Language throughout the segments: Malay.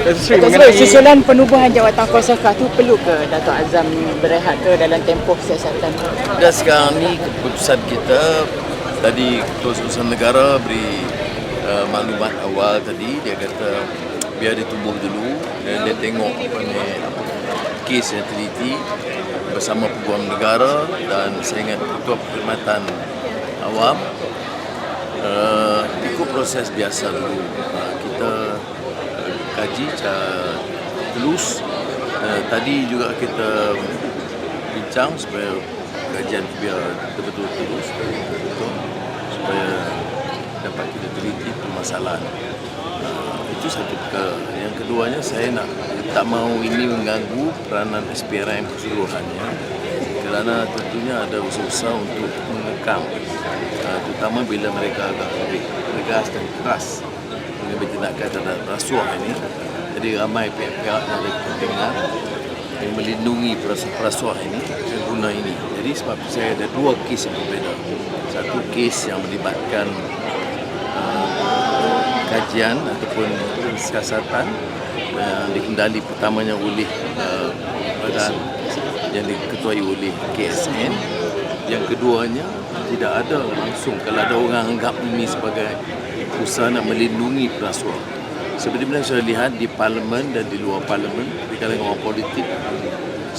Datuk Seri susulan penubuhan jawatan kosakah tu perlu ke Datuk Azam berehat ke dalam tempoh siasatan? Dan sekarang ni keputusan kita tadi Ketua Urusan Negara beri uh, maklumat awal tadi. Dia kata biar dia tumbuh dulu dan dia tengok apa ni apa kes yang teliti bersama peguam negara dan saya ingat Ketua Perkhidmatan Awam. Uh, ikut proses biasa dulu. uh, kaji telus uh, tadi juga kita bincang supaya kajian biar betul-betul tulus betul supaya dapat kita teliti permasalahan. Uh, itu satu perkara. Yang keduanya saya nak tak mahu ini mengganggu peranan SPRM keseluruhannya kerana tentunya ada usaha-usaha untuk mengekang uh, terutama bila mereka agak lebih tegas dan keras bertindakan terhadap rasuah ini jadi ramai pihak-pihak yang ada kepentingan yang melindungi perasuah ini dengan guna ini. Jadi sebab saya ada dua kes yang berbeza. Satu kes yang melibatkan uh, kajian ataupun siasatan yang dikendali pertamanya oleh uh, badan yang diketuai oleh KSN. Yang keduanya tidak ada langsung kalau ada orang anggap ini sebagai usaha nak melindungi perasuah. Seperti mana saya lihat di parlimen dan di luar parlimen di kalangan orang politik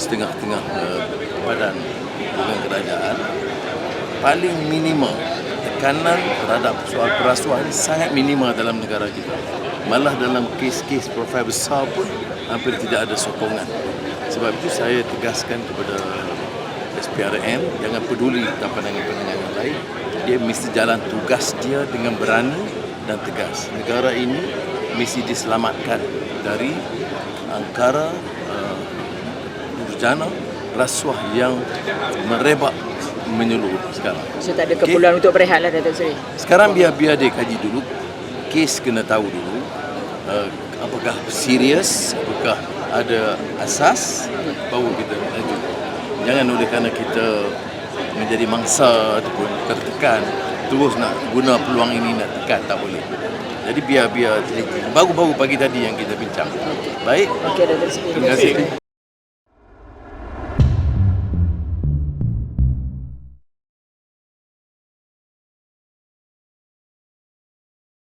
setengah-tengah uh, badan dengan kerajaan paling minimal tekanan terhadap soal perasuah ini sangat minimal dalam negara kita. Malah dalam kes-kes profil besar pun hampir tidak ada sokongan. Sebab itu saya tegaskan kepada SPRM jangan peduli tentang pandangan-pandangan yang lain. Dia mesti jalan tugas dia dengan berani dan tegas. Negara ini mesti diselamatkan dari angkara uh, durjana rasuah yang merebak menyeluruh sekarang. So tak ada keperluan untuk berehat lah Datuk Seri. Sekarang biar biar dia kaji dulu, kes kena tahu dulu uh, apakah serius, apakah ada asas, baru kita lanjut. Jangan oleh kerana kita menjadi mangsa ataupun tertekan terus nak guna peluang ini nak tekan tak boleh. Jadi biar biar teliti. Baru-baru pagi tadi yang kita bincang. Baik. Seri. Terima kasih.